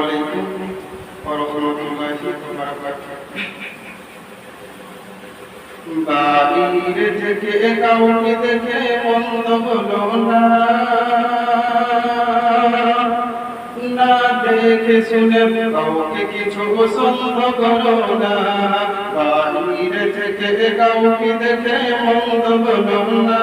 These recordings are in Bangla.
আলাইকুম ওয়া রাহমাতুল্লাহি ওয়া বারাকাতুহু বাইরে থেকে কাউকে দেখে মন্দ বলো না। দেখে শুনে কাউকে কিছু পছন্দ করো না। বাইরে থেকে কাউকে দেখে মন্দ বলো না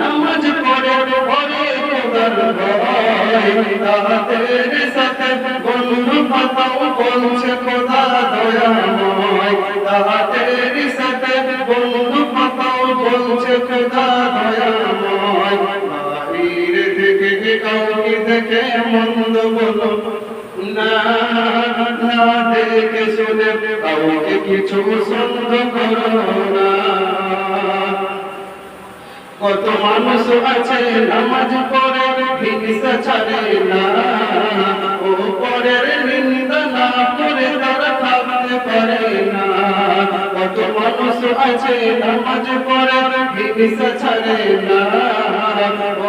নামাজ পড়ে পড়ে খোদার ভয় সাথে বন্ধু পাতাও বলছে, খোদা দয়াময়। তাদের সাথে বন্ধু পাতাও বলছে, খোদা দয়াময়। বাহির থেকে কাউকে দেখে মন্দ বলো না দেখে কিছু করো না কত মানুষ আছে নামাজ হিংসা ছাড়ে না। ও পরের নিন্দা না করে তারা থাকতে পারে না। কত মানুষ আছে নামাজ পড়ে হিংসা ছাড়ে না। ও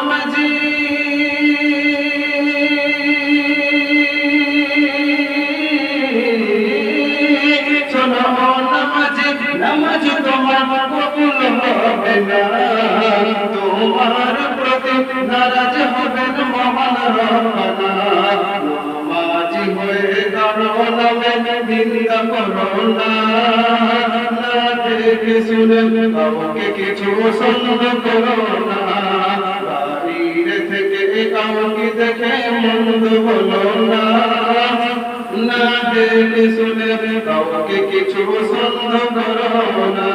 নামাজি। তোমার কবুল হবে না। তোমার প্রতি নারাজ হবেন মহান নামাজ হয়ে দাঁড়ো নামে নিন্দা করো না। দেখে শুনে কাউকে কিছু সন্দ করো না। কাউকে দেখে মন্দ বলো না। না শুনে কাউকে কিছু সন্দ করো না।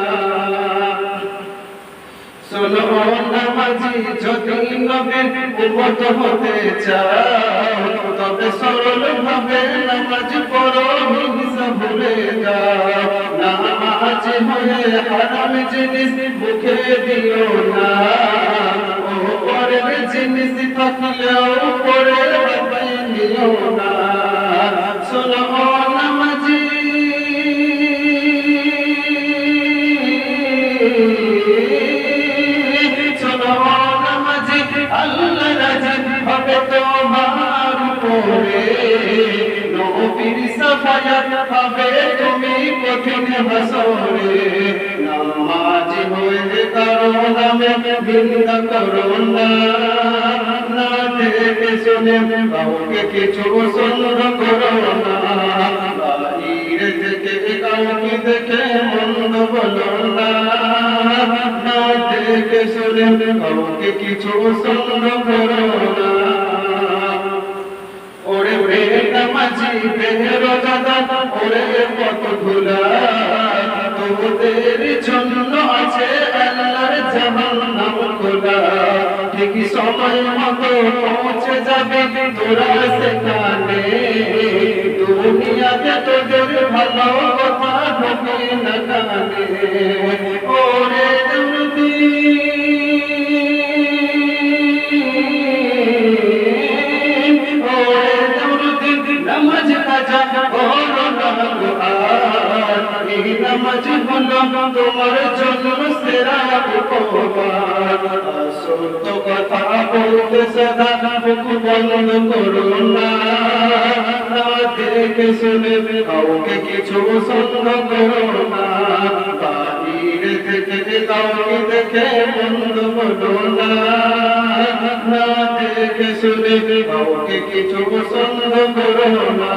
শোনো নামাজি, যদি নবীর উম্মত হতে নামাজ পড়ো, হিংসা ভুলে যাও। নামাজ হয়ে হারাম জিনিস মুখে দিও না। থাকলেও পরে বাবাই নিও না শোনো নামাজি শোনো নামাজি আল্লাহ রাজি হবে তোমার উপরে নবীর সাফায়াত হবে তুমি কঠিন হাসরে নামাজ হয়ে কারও নামে বিন্দা করো না দেখে কাউকে কিছু সুন্দর করো না। বাইরে থেকে কাউকে দেখে মন্দ বলো না। দেখে শুনে কাউকে কিছু সুন্দর করো না। ওরে বেটা মাঝি বেহেরো দাদা ওরে কত ধুলা তোদের জন্য আছে আল্লাহর খোলা সময় মতো পৌঁছে যাবে তোরা সেখানে দুনিয়াতে তোদের ভালো কথা ঢোকে না কানে। তোমার জন্য সত্য কথা বলতে সদা মুখ বন্ধ করো না। না দেখে শুনে কাউকে কিছু সন্দ করো না। বাইরে থেকে কাউকে দেখে বন্ধ না। দেখে শুনে কাউকে কিছু পছন্দ করো না।